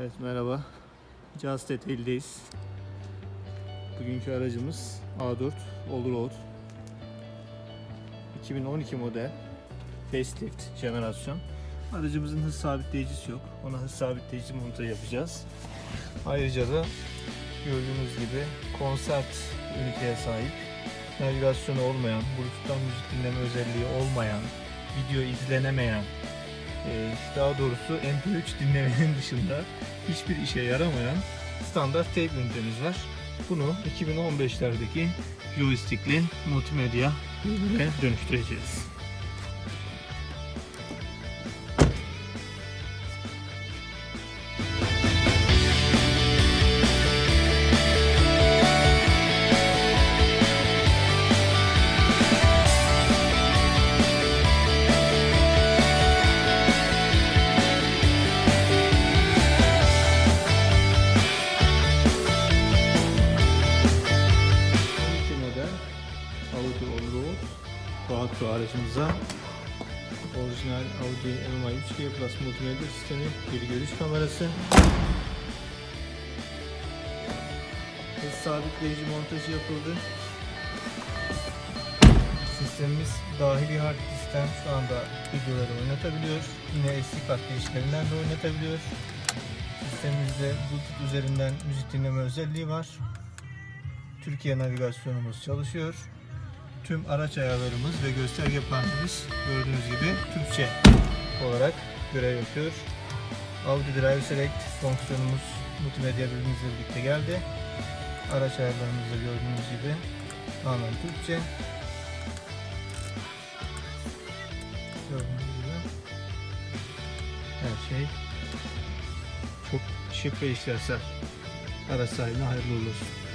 Evet merhaba. Just Detail'deyiz. Bugünkü aracımız A4 Allroad. 2012 model facelift jenerasyon. Aracımızın hız sabitleyicisi yok. Ona hız sabitleyici montajı yapacağız. Ayrıca da gördüğünüz gibi konsert üniteye sahip navigasyonu olmayan, Bluetooth'tan müzik dinleme özelliği olmayan, video izlenemeyen, daha doğrusu MP3 dinlemenin dışında hiçbir işe yaramayan standart tape ünitemiz var. Bunu 2015'lerdeki joystickli multimedya dönüştüreceğiz. Quattro aracımıza orijinal Audi MMI 3G Plus multimedya sistemi, geri görüş kamerası, hız sabitleyici montajı yapıldı. Sistemimiz dahili hard diskten şu anda videoları oynatabiliyor. Yine SD kart girişlerinden de oynatabiliyor. Sistemimizde Bluetooth üzerinden müzik dinleme özelliği var. Türkiye navigasyonumuz çalışıyor. Tüm araç ayarlarımız ve gösterge panelimiz gördüğünüz gibi Türkçe olarak görev yapıyor. Audi Drive Select fonksiyonumuz multimedya bölümümüzle birlikte geldi. Araç ayarlarımızda gördüğünüz gibi tamamen Türkçe. Gördüğünüz gibi her şey çok şık ve işlevsel. Araç sahibine hayırlı olsun.